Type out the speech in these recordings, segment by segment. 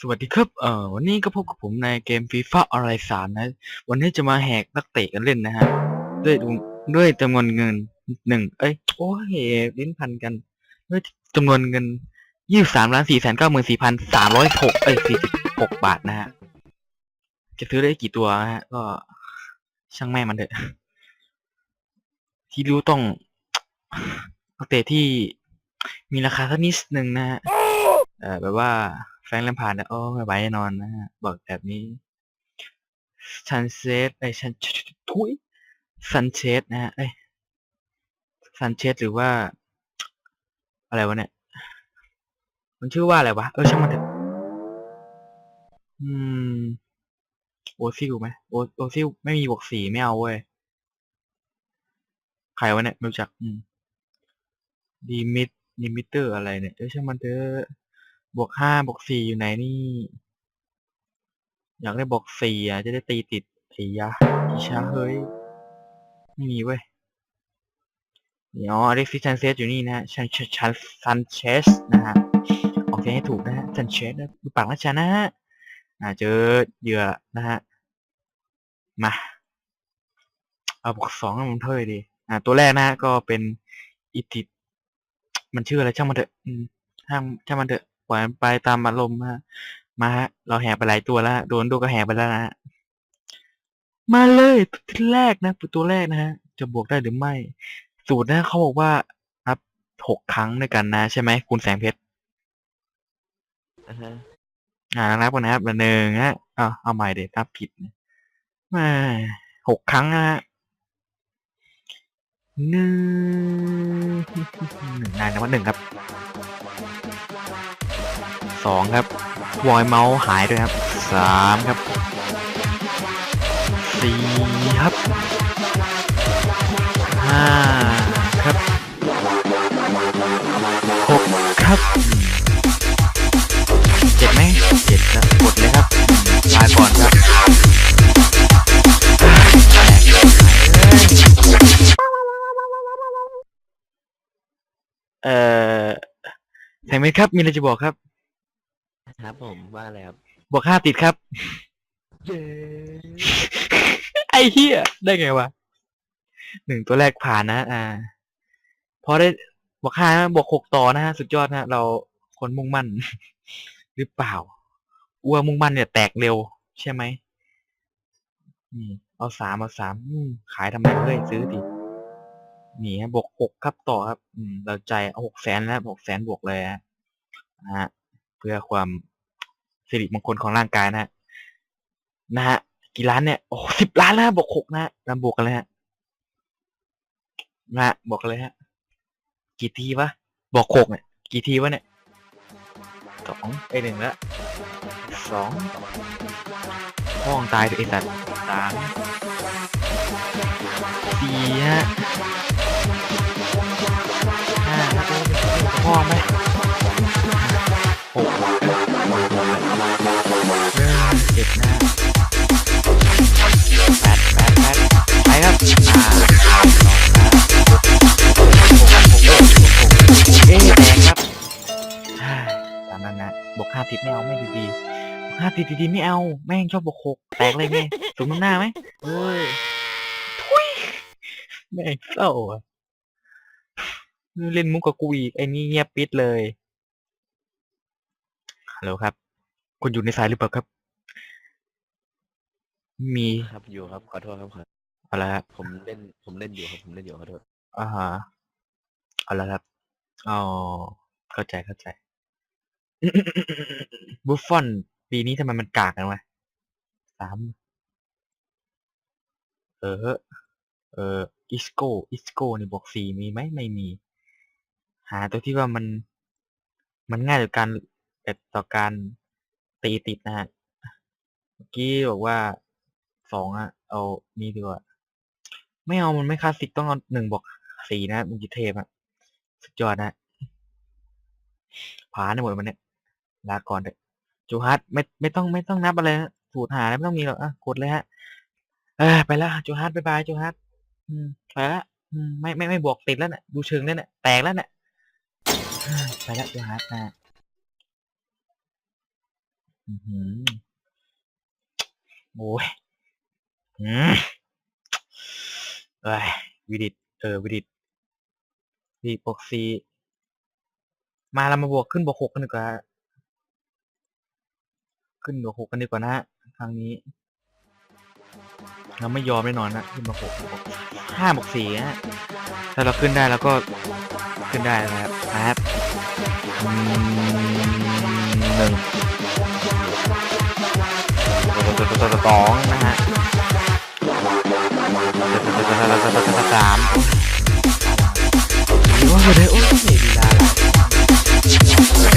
สวัสดีครับ เอ่อ วันนี้ก็พบกับผมในเกมฟีฟ่าออนไลน์สามนะ วันนี้จะมาแหกนักเตะกันเล่นนะฮะ ด้วยด้วยจำนวนเงินหนึ่ง เอ้ย โอ้ยลิ้นพันกัน ด้วยจำนวนเงินยี่สามล้านสี่แสนเก้าหมื่นสี่พันสามร้อยหกเอ้ยสี่สิบหกบาทนะฮะ จะซื้อได้กี่ตัวนะฮะ ก็ช่างแม่มันเถอะ ที่รู้ต้องนักเตะที่มีราคาสักนิดหนึ่งนะฮะ เอ่อ แบบว่า แฟรงค์แลมพาร์ดเนี่ยโอ้ไม่ไหวแน่นอนนะฮะบอกแบบนี้ชันเซสไอ้ยชันทุยซันเชสนะฮะเอ้ยซันเชสหรือว่า อะไรวะเนี่ย มันชื่อว่าอะไรวะ เออช่างมันเถอะอืมโอซิลไหมโอโอซิลไม่มีบวกสีไม่เอาเว้ย ใครวะเนี่ยไม่รู้จัก อืมดีมิดดิมิเตอร์อะไรเนี่ยเออช่างมันเถอะ บวกห้าบวกสี่อยู่ไหนนี่ อยากได้บวกสี่อะ จะได้ตีติดไอ้ยะอีชาเฮ้ย ไม่มีเว้ยนี่อ๋อเร็กซิชันเซสอยู่นี่นะฮะชันชันชันซันเชสนะฮะ ออกเสียงให้ถูกนะฮะซันเชสนะดูปากนะจ๊ะนะฮะอ่าเจอเหยื่อนะฮะ มา เอาบวกสองมันเท่ดีอ่า ตัวแรกนะฮะก็เป็นอิติมันชื่ออะไรช่างมันเถอะ อืมช่างช่างมันเถอะ ปล่อยมันไปตามอารมณ์ฮะมาฮะเราแห่ไปหลายตัวแล้วฮะโดนดูก็แห่ไปแล้วนะฮะมาเลยตัวแรกนะตัวแรกนะฮะจะบวกได้หรือไม่ สูตรนะเขาบอกว่านับหกครั้งด้วยกันนะ ใช่ไหมคุณแสงเพชรอ่าฮะอ่านับกันนะครับหนึ่งฮะเอาเอาใหม่เด็นับผิดมาหกครั้งนะฮะหนึ่งหนึ่งนายนะว่าหนึ่งครับ สองครับวอยเมาส์หายด้วยครับสามครับสี่ครับห้าครับหกครับเจ็ดไหมเจ็ดนะกดเลยครับลาก่อนครับแตกหายเอ่อแสงเมธครับ มีอะไรจะบอกครับ ครับผมว่าอะไรครับบวกห้าติดครับเย้ไอ้เหี้ยได้ไงวะหนึ่งตัวแรกผ่านนะ อ่า พอได้บวกห้านะบวกหกต่อนะฮะสุดยอดนะฮะเราคนมุ่งมั่น หรือเปล่า อ้วมุ่งมั่นเนี่ยแตกเร็ว ใช่ไหมนี่เอาสามเอาสามอืมขายทำไมเฮ้ยซื้อดินี่ฮะบวกหกครับต่อครับ อืม เราใจเอาหกแสนแล้วหกแสนบวกเลยฮะนะฮะเพื่อความสิริมงคลของร่างกายนะฮะนะฮะกี่ล้านเนี่ยโอ้สิบล้านแล้วฮะบวกหกนะฮะเราบวกกันเลยฮะนะฮะบอกกันเลยฮะ กี่ทีวะบอกหกเนี่ยกี่ทีวะเนี่ยสองไอหนึ่งละสองห้องตายตัวไอสัตว์สามสี่ฮะห้าครับพ่อไหม ติดดีๆไม่เอา แม่งชอบบวกหกแตกเลยไงสมน้ำหน้าไหมเอ้ยทุยแม่งเศร้าอะเล่นมุกกับกูอีกไอ้นี่เงียบปิดเลยฮัลโหลครับ คุณอยู่ในสายหรือเปล่าครับ มีครับอยู่ครับขอโทษครับขออะไรครับผมเล่นผมเล่นอยู่ครับผมเล่นอยู่ขอโทษอ่าฮะเอาละครับอ๋อเข้าใจเข้าใจ บุฟฟอน ปีนี้ทำไมมันกากกันวะสามเออ เอออิสโกอิสโกนี่บวกสี่มีไหมไม่มี หาตัวที่ว่ามัน มันง่ายต่อการแต่ต่อการตีติดนะฮะเมื่อกี้บอกว่าสองอะเอานี่ดีกว่า ไม่เอามันไม่คลาสสิกต้องเอาหนึ่งบวกสี่นะมันจะเทพอะสุดยอดนะผ่านได้หมดมันเนี่ยลาก่อนเถอะ จูฮัตไม่ไม่ต้องไม่ต้องนับอะไรสูตรหาไม่ต้องมีหรอกอะกดเลยฮะ เออไปแล้วจูฮัตบายบายจูฮัตอืมไปละอืมไม่ไม่ไม่บวกติดแล้วเนี่ยดูเชิงแล้วเนี่ยแตกแล้วเนี่ยไปแล้วจูฮัตอะอื้อหือโอ้ยอืมเอ้ยวิดิตเออวิดิตวีบวกสี่มาเรามาบวกขึ้นบวกหกกันดีกว่า ขึ้นบวกหกกันดีกว่านะฮะครั้งนี้เราไม่ยอมแน่นอนนะขึ้นมาหกบวกห้าบวกสี่ฮะถ้าเราขึ้นได้แล้วก็ขึ้นได้นะครับนะครับหนึ่งสองนะฮะสามโอ้ยเดี๋ยวโอ้ยดีลา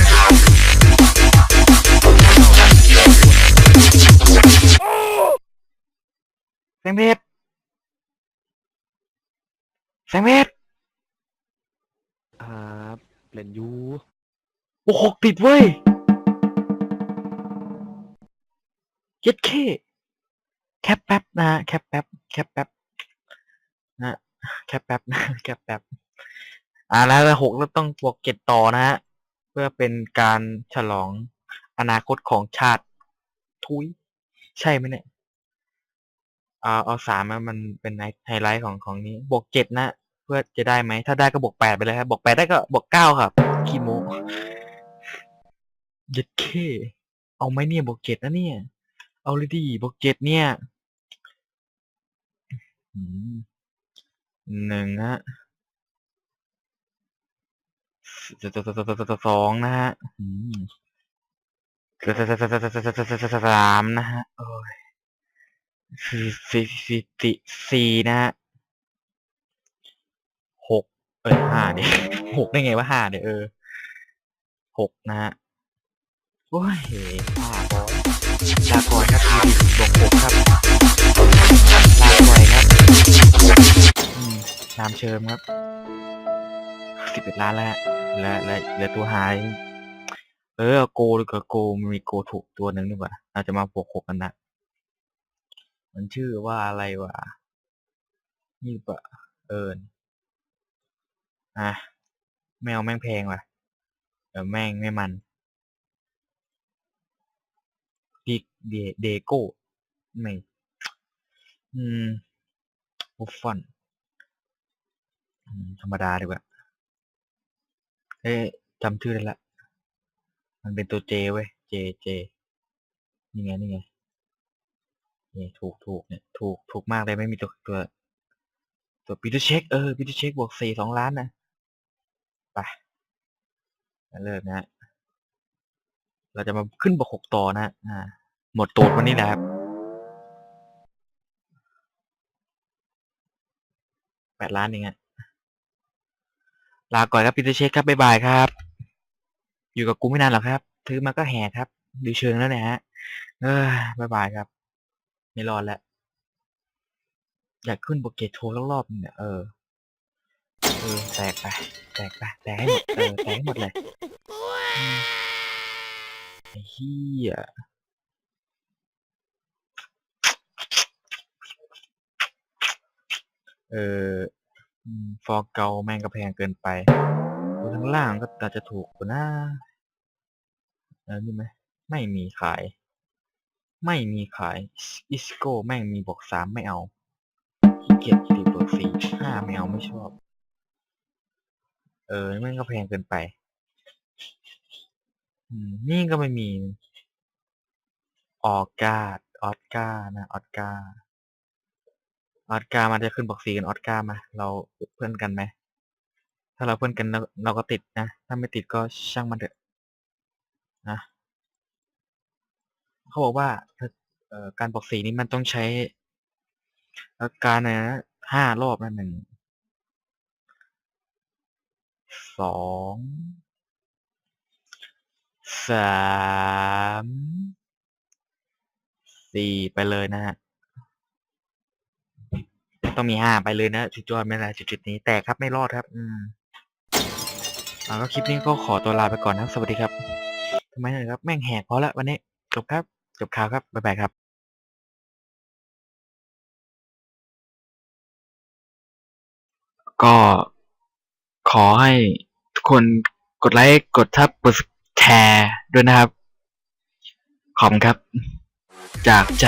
งเพชรแสงเพชรครับเล่นอยูโอ้หกติดเว้ยเจ็ดเคแคปแป๊บนะฮะแคปแป๊บแคปแป๊บนะแคปแป๊บนะแคปแป๊บอ่าแล้วหกแล้วต้องบวกเจ็ดต่อนะฮะเพื่อเป็นการฉลองอนาคตของชาติทุยใช่ไหมเนี่ย เอาเอาสามอะมันเป็นไฮไลท์ของของนี้ บวกเจ็ดนะ เพื่อจะได้ไหม ถ้าได้ก็บวกแปดไปเลยครับ บวกแปดได้ก็บวกเก้าครับคีโมเย็ดเค เอาไหมเนี่ยบวกเจ็ดนะเนี่ย เอาเลยดิบวกเจ็ดเนี่ยอืมหนึ่งฮะสองนะฮะสามนะฮะ โอ้ย สี่สี่สี่สี่สี่นะฮะหกเอ้ยห้าดิหกได้ไงว่าห้าเดี๋ยวเออหกนะฮะโอ้ยห้าบอลาก่อนครับมีดิบวกหกครับลาก่อยครับนามเชิมครับสิบเอ็ดล้านแล้วฮะและและเหลือตัวหายเออโกดีกว่าโกมีโกถูกตัวหนึ่งดีกว่าเราจะมาบวกหกกันนะ มันชื่อว่าอะไรวะนี่ปะเอิญอะแมวแม่งแพงว่ะเออแม่งไม่มันพีกเดเดโก้ไม่อืมบุฟฟอนธรรมดาดีกว่าเอ๊ะจำชื่อได้ละ มันเป็นตัวเจเว้ย เจ เจ นี่ไง นี่ไง นี่ถูกถูกเนี่ยถูกถูกมากเลยไม่มีตัวตัวตัวปีเตเช็คเออปีเตเช็คบวกสี่สองล้านนะไปเลิกนะฮะเราจะมาขึ้นบวกหกต่อนะอ่าหมดตูดวันนี้แหละครับแปดล้านเองอะลาก่อนครับปีเตเช็คครับบ๊ายบายครับ อยู่กับกูไม่นานหรอกครับถือมาก็แหกครับดูเชิงแล้วเนี่ยฮะเออบายบายครับ ไม่รอดแล้ว อยากขึ้นโปเกตโชว์รอบๆเนี่ยเออ เออ แตกไป แตกไป แตกให้หมด เออ แตกให้หมดเลยอืมไอ้เหี้ย เอออืมฟอร์เกาแม่งก็แพงเกินไปตัวข้างล่างก็อาจจะถูกกว่านะเออนี่ไหม ไม่มีขาย ไม่มีขาย อิสโก้แม่งมีบวกสามไม่เอาขี้เกียจสี่บวกสี่ห้าไม่เอาไม่ชอบ เออแม่งก็แพงเกินไป นี่ก็ไม่มี ออการ์ดออสการ์นะ ออสการ์ออสการ์มันจะขึ้นบอกสีกันออสการ์มา เราเพื่อนกันไหม ถ้าเราเพื่อนกันเราเราก็ติดนะ ถ้าไม่ติดก็ช่างมันเถอะ นะ เขาบอกว่าการบอกสีนี้มันต้องใช้าการนะห้ารอบนะหนึ่งสองสามสี่ไปเลยนะฮะต้องมีห้าไปเลยนะจุดยอดไม่ละจุดๆนี้แต่ครับไม่รอดครับ อืมอ่าก็คลิปนี้ก็ขอตัวลาไปก่อนนะสวัสดีครับทำไมนะครับ แม่งแหกพอละวันนี้จบครับ จบข่าวครับ บ๊ายบายครับก็ขอให้ทุกคนกดไลค์ กดทับกดแชร์ด้วยนะครับ ขอบครับ จากใจ